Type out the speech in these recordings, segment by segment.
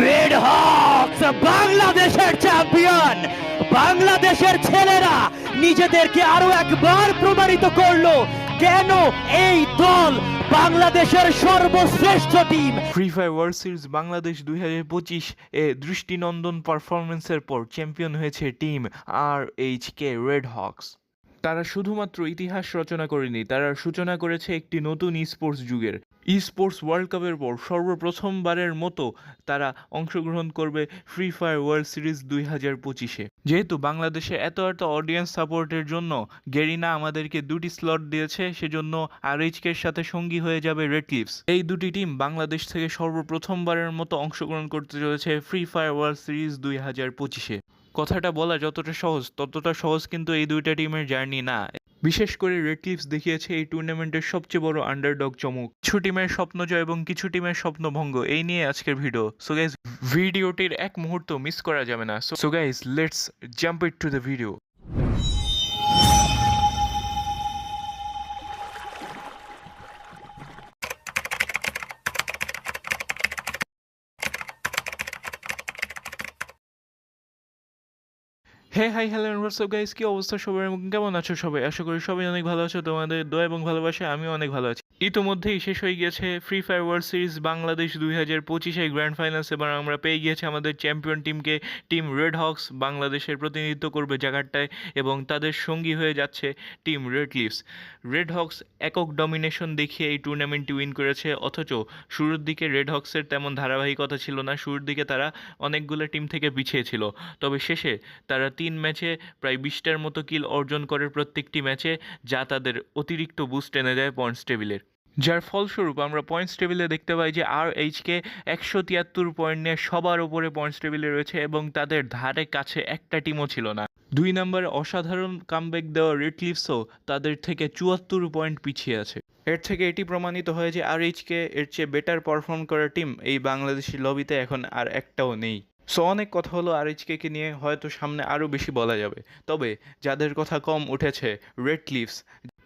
Red Hawks বাংলাদেশের champion বাংলাদেশের ছেলেরা নিজেদেরকে আরও একবার প্রমাণিত করল কেন এই দল বাংলাদেশের সর্বশ্রেষ্ঠ team free fire world series Bangladesh দুই হাজার পঁচিশ এ দৃষ্টিনন্দন পারফরমেন্সের পর চ্যাম্পিয়ন হয়েছে team R H K red hawks তারা শুধুমাত্র ইতিহাস রচনা করেনি, তারা সূচনা করেছে একটি নতুন স্পোর্টস যুগের। ই স্পোর্টস ওয়ার্ল্ড কাপের পর সর্বপ্রথমবারের মতো তারা অংশগ্রহণ করবে ফ্রি ফায়ার ওয়ার্ল্ড সিরিজ দুই হাজার পঁচিশে। যেহেতু বাংলাদেশে এত এত অডিয়েন্স সাপোর্টের জন্য গেরিনা আমাদেরকে দুটি স্লট দিয়েছে, সেজন্য আর আরএইচকের সাথে সঙ্গী হয়ে যাবে রেড ক্লিপস এই দুটি টিম বাংলাদেশ থেকে সর্বপ্রথমবারের মতো অংশগ্রহণ করতে চলেছে ফ্রি ফায়ার ওয়ার্ল্ড সিরিজ দুই হাজার পঁচিশে। কথাটা বলা যতটা সহজ, ততটা সহজ কিন্তু এই দুইটা টিমের জার্নি না। বিশেষ করে রেড ক্লিপস দেখিয়েছে এই টুর্নামেন্টের সবচেয়ে বড় আন্ডারডগ চমক। কিছু টিমের স্বপ্ন জয় এবং কিছু টিমের স্বপ্ন ভঙ্গ, এই নিয়ে আজকের ভিডিও সো গাইজ ভিডিওটির এক মুহূর্ত মিস করা যাবে না। So guys let's jump it to the video hey hi hello what's up guys কি অবস্থা সবাই কেমন আছো সবাই? আশা করি সবাই অনেক ভালো আছো। তোমাদের দোয়া এবং ভালোবাসা আমি অনেক ভালো আছি। ইতোমধ্যেই শেষ হয়ে গিয়েছে free fire world series Bangladesh দুই হাজার পঁচিশে গ্র্যান্ড ফাইনালস এবার আমরা পেয়ে গিয়েছি আমাদের চ্যাম্পিয়ন টিমকে টিম রেড হকস বাংলাদেশের প্রতিনিধিত্ব করবে জায়গাটায় এবং তাদের সঙ্গী হয়ে যাচ্ছে team red leaves red hawks একক ডমিনেশন দেখিয়ে এই টুর্নামেন্টটি উইন করেছে, অথচ শুরুর দিকে রেড হকসের তেমন ধারাবাহিকতা ছিল না, শুরুর দিকে তারা অনেকগুলো টিম থেকে পিছিয়ে ছিল। তবে শেষে তারা তিন ম্যাচে প্রায় বিশটার মতো কিল অর্জন করে প্রত্যেকটি ম্যাচে, যা তাদের অতিরিক্ত বুস্ট এনে দেয় পয়েন্টস টেবিলের যার ফলস্বরূপ আমরা পয়েন্টস টেবিলে দেখতে পাই যে আর এইচকে একশো তিয়াত্তর পয়েন্ট নিয়ে সবার ওপরে পয়েন্টস টেবিলে রয়েছে এবং তাদের ধারে কাছে একটা টিমও ছিল না। দুই নম্বরে অসাধারণ কামব্যাক দেওয়া রেড লিভসও তাদের থেকে চুয়াত্তর পয়েন্ট পিছিয়ে আছে। এর থেকে এটি প্রমাণিত হয় যে আর এইচকে এর চেয়ে বেটার পারফর্ম করা টিম এই বাংলাদেশি লবিতে এখন আর একটাও নেই। সো অনেক কথা হলো আর এইচকে কে নিয়ে, হয়তো সামনে আরও বেশি বলা যাবে। তবে যাদের কথা কম উঠেছে রেড লিভস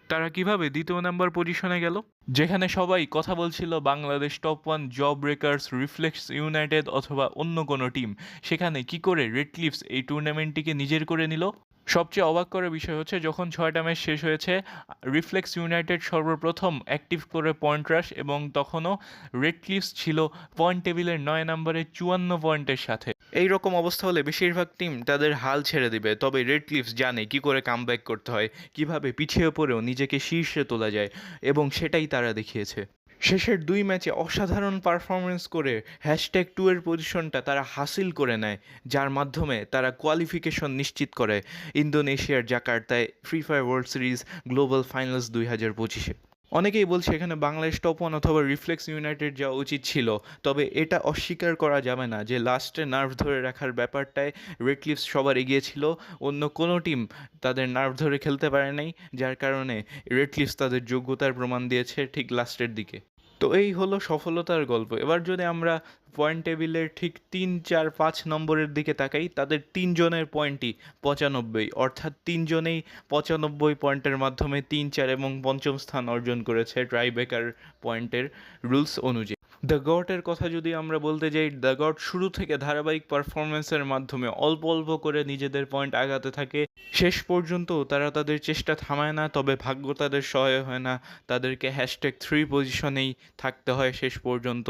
তারা কীভাবে দ্বিতীয় নাম্বার পজিশনে গেল? যেখানে সবাই কথা বলছিল Bangladesh top one job breakers reflex united অথবা অন্য কোনো টিম সেখানে কি করে রেড এই টুর্নামেন্টটিকে নিজের করে নিল? সবচেয়ে অবাক করার বিষয় হচ্ছে, যখন ছয়টা ম্যাচ শেষ হয়েছে রিফ্লেক্স ইউনাইটেড সর্বপ্রথম অ্যাক্টিভ করে পয়েন্ট রাশ এবং তখনও রেড ক্লিপস ছিল পয়েন্ট টেবিলের নয় নম্বরে চুয়ান্ন পয়েন্টের সাথে। এই রকম অবস্থা হলে বেশিরভাগ টিম তাদের হাল ছেড়ে দিবে। তবে রেড ক্লিপস জানে কি করে কামব্যাক করতে হয়, কীভাবে পিছিয়ে পড়েও নিজেকে শীর্ষে তোলা যায় এবং সেটাই তারা দেখিয়েছে। শেষের দুই ম্যাচে অসাধারণ পারফরমেন্স করে হ্যাশট্যাগ টু এর পজিশনটা তারা হাসিল করে নেয়, যার মাধ্যমে তারা কোয়ালিফিকেশন নিশ্চিত করে। ইন্দোনেশিয়ার জাকার্তায় free fire world series global finals দুই হাজার পঁচিশে। অনেকেই বলছে এখানে বাংলাদেশ টপ ওয়ান অথবা রিফ্লেক্স ইউনাইটেড যাওয়া উচিত ছিল। তবে এটা অস্বীকার করা যাবে না যে লাস্টে নার্ভ ধরে রাখার ব্যাপারটায় রেড সবার এগিয়ে ছিল। অন্য কোনো টিম তাদের নার্ভ ধরে খেলতে পারে নাই, যার কারণে রেড তাদের যোগ্যতার প্রমাণ দিয়েছে ঠিক লাস্টের দিকে। তো এই হলো সফলতার গল্প। এবার যদি আমরা পয়েন্ট টেবিলের ঠিক তিন, চার, পাঁচ নম্বরের দিকে তাকাই, তাদের তিনজনের পয়েন্টই পঁচানব্বই। অর্থাৎ তিনজনেই পঁচানব্বই পয়েন্টের মাধ্যমে তিন, চার এবং পঞ্চম স্থান অর্জন করেছে ট্রাইবেকার পয়েন্টের রুলস অনুযায়ী। দ্য গটের কথা যদি আমরা বলতে যাই দ্য গট শুরু থেকে ধারাবাহিক পারফরমেন্সের মাধ্যমে অল্প অল্প করে নিজেদের পয়েন্ট আগাতে থাকে। শেষ পর্যন্ত তারা তাদের চেষ্টা থামায় না, তবে ভাগ্য তাদের সহায় হয় না। তাদেরকে হ্যাশট্যাগ থ্রি পজিশনেই থাকতে হয় শেষ পর্যন্ত।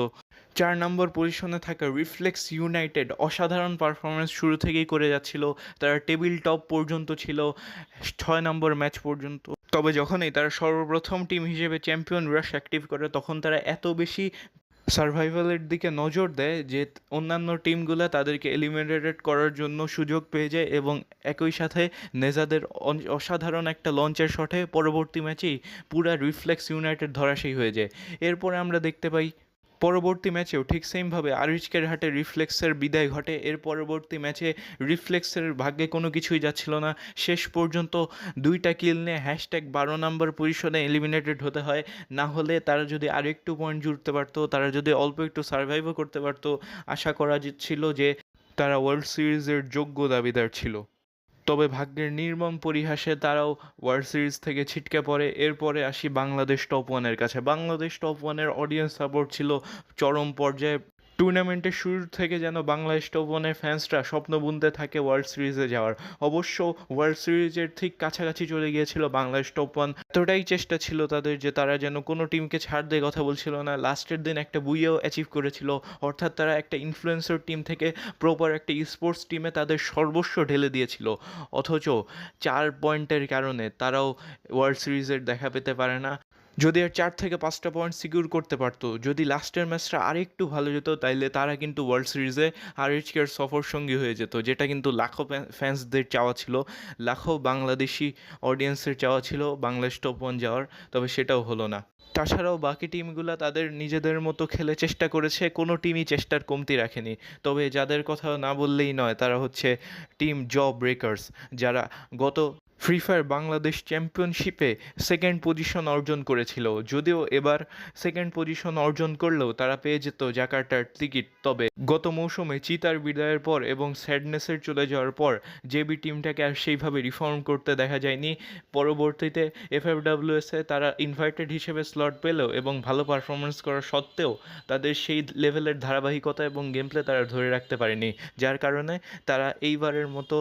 চার নম্বর পজিশনে থাকা রিফ্লেক্স ইউনাইটেড অসাধারণ পারফরমেন্স শুরু থেকেই করে যাচ্ছিল। তারা টেবিল টপ পর্যন্ত ছিল, ছয় নম্বর ম্যাচ পর্যন্ত। তবে যখনই তারা সর্বপ্রথম টিম হিসেবে চ্যাম্পিয়ন রাশ অ্যাক্টিভ করে, তখন তারা এত বেশি সার্ভাইভালের দিকে নজর দেয় যে অন্যান্য টিমগুলো তাদেরকে এলিমিনেটেড করার জন্য সুযোগ পেয়ে যায় এবং একই সাথে নেজাদের অসাধারণ একটা লঞ্চের শটে পরবর্তী ম্যাচেই পুরা রিফ্লেক্স ইউনাইটেড ধরাশায়ী হয়ে যায়। এরপরে আমরা দেখতে পাই পরবর্তী ম্যাচেও ঠিক সেমভাবে আরিচকের হাটে রিফ্লেক্সের বিদায় ঘটে। এর পরবর্তী ম্যাচে রিফ্লেক্সের ভাগ্যে কোনো কিছুই যাচ্ছিল না। শেষ পর্যন্ত দুইটা কিল নিয়ে হ্যাশট্যাগ বারো নম্বর পজিশনে এলিমিনেটেড হতে হয়। না হলে তারা যদি আরও একটু পয়েন্ট জুড়তে পারতো, তারা যদি অল্প একটু সার্ভাইভও করতে পারতো, আশা করা ছিল যে তারা ওয়ার্ল্ড সিরিজের যোগ্য দাবিদার ছিল। তবে ভাগ্যের নির্মম পরিহাসে তারাও ওয়ার্ল্ড সিরিজ থেকে ছিটকে পড়ে। এরপরে আসি বাংলাদেশ টপ ওয়ানের কাছে। বাংলাদেশ টপ ওয়ানের অডিয়েন্স সাপোর্ট ছিল চরম পর্যায়ে। টুর্নামেন্টের শুরু থেকে যেন বাংলাদেশ ওপেনের ফ্যান্সরা স্বপ্ন বুনতে থাকে ওয়ার্ল্ড সিরিজে যাওয়ার। অবশ্য ওয়ার্ল্ড সিরিজের ঠিক কাছাকাছি চলে গিয়েছিল টপ ওয়ান এতটাই চেষ্টা ছিল তাদের যে তারা যেন কোনো টিমকে ছাড় দিয়ে কথা বলছিল না। লাস্টের দিন একটা বুইয়েও অ্যাচিভ করেছিল। অর্থাৎ তারা একটা ইনফ্লুয়েন্সার টিম থেকে প্রপার একটা স্পোর্টস টিমে তাদের সর্বস্ব ঢেলে দিয়েছিল। অথচ চার পয়েন্টের কারণে তারাও ওয়ার্ল্ড সিরিজের দেখা পেতে পারে না। যদি আর চার থেকে পাঁচটা পয়েন্ট সিকিউর করতে পারতো, যদি লাস্টের ম্যাচটা আরেকটু ভালো যেত, তাইলে তারা কিন্তু ওয়ার্ল্ড সিরিজে আর এইচকের সফর সঙ্গী হয়ে যেত, যেটা কিন্তু লাখো ফ্যান্সদের চাওয়া ছিল, লাখো বাংলাদেশি অডিয়েন্সের চাওয়া ছিল বাংলাদেশ টপ ওয়ান যাওয়ার, তবে সেটাও হলো না। তাছাড়াও বাকি টিমগুলো তাদের নিজেদের মতো খেলে চেষ্টা করেছে, কোনো টিমই চেষ্টার কমতি রাখেনি। তবে যাদের কথা না বললেই নয়, তারা হচ্ছে টিম জব ব্রেকার্স যারা গত ফ্রি ফায়ার বাংলাদেশ চ্যাম্পিয়নশিপে সেকেন্ড পজিশন অর্জন করেছিল। যদিও এবার সেকেন্ড পজিশন অর্জন করলেও তারা পেয়ে যেত জাকার্টার টিকিট তবে গত মৌসুমে চিতার বিদায়ের পর এবং স্যাডনেসের চলে যাওয়ার পর জেবি টিমটাকে আর সেইভাবে রিফর্ম করতে দেখা যায়নি। পরবর্তীতে এফএফডাব্লিউএসে তারা ইনভাইটেড হিসেবে স্লট পেলেও এবং ভালো পারফরমেন্স করা সত্ত্বেও তাদের সেই লেভেলের ধারাবাহিকতা এবং গেম প্লে তারা ধরে রাখতে পারেনি। যার কারণে তারা এইবারের মতো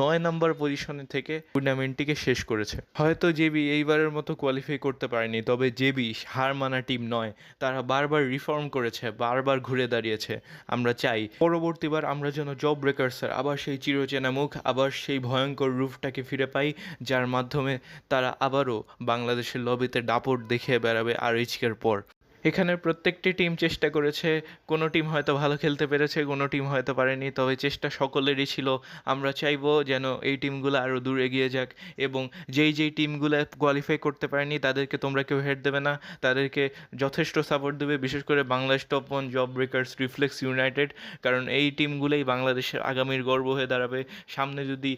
নয় নাম্বার পজিশনে থেকে টুর্নামেন্টটিকে শেষ করেছে। হয়তো জেবি এইবারের মতো কোয়ালিফাই করতে পারেনি, তবে জেবি হার মানা টিম নয়, তারা বারবার রিফর্ম করেছে, বারবার ঘুরে দাঁড়িয়েছে। আমরা চাই পরবর্তীবার আমরা যেন জব ব্রেকার্সের আবার সেই চিরচেনা মুখ, আবার সেই ভয়ঙ্কর রূপটাকে ফিরে পাই, যার মাধ্যমে তারা আবারও বাংলাদেশের লবিতে দাপট দেখিয়ে বেড়াবে আর এইচকের পর। এখানের প্রত্যেকটি টিম চেষ্টা করেছে, কোনো টিম হয়তো ভালো খেলতে পেরেছে, কোনো টিম হয়তো পারেনি, তবে চেষ্টা সকলেরই ছিল, আমরা চাইব যেন এই টিমগুলো আরও দূর এগিয়ে যাক, এবং যেই যেই টিমগুলো কোয়ালিফাই করতে পারেনি, তাদেরকে তোমরা কেউ হেড দেবে না, তাদেরকে যথেষ্ট সাপোর্ট দেবে, বিশেষ করে Bangladesh top one job breakers reflex united কারণ এই টিমগুলোই বাংলাদেশের আগামীর গর্ব হয়ে দাঁড়াবে, সামনে যদি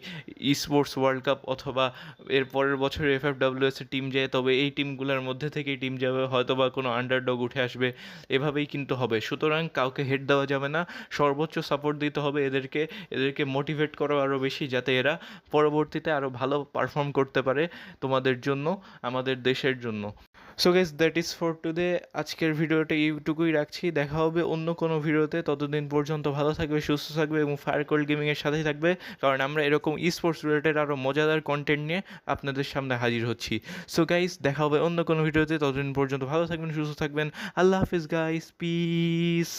স্পোর্টস ওয়ার্ল্ড কাপ অথবা এর পরের বছর এফ এফ টিম যায়, তবে এই টিমগুলোর মধ্যে থেকেই টিম যাবে হয়তো বা কোনো আন্ডারডগ উঠে আসবে, এভাবেই কিন্তু হবে। সুতরাং কাউকে হেড দেওয়া যাবে না, সর্বোচ্চ সাপোর্ট দিতে হবে এদেরকে এদেরকে মোটিভেট করো আরও বেশি যাতে এরা পরবর্তীতে আরও ভালো পারফর্ম করতে পারে তোমাদের জন্য, আমাদের দেশের জন্য। So guess that is for today আজকের ভিডিওটা এইটুকুই রাখছি। দেখা হবে অন্য কোনো ভিডিওতে। ততদিন পর্যন্ত ভালো থাকবে, সুস্থ থাকবে এবং ফায়ার কোল্ড গেমিংয়ের সাথেই থাকবে। কারণ আমরা এরকম ই স্পোর্টস রিলেটেড আরও মজাদার কন্টেন্ট নিয়ে আপনাদের সামনে হাজির হচ্ছি। সো গাইস দেখা হবে অন্য কোনো ভিডিওতে। ততদিন পর্যন্ত ভালো থাকবেন, সুস্থ থাকবেন। আল্লাহ হাফিজ গাইস পিস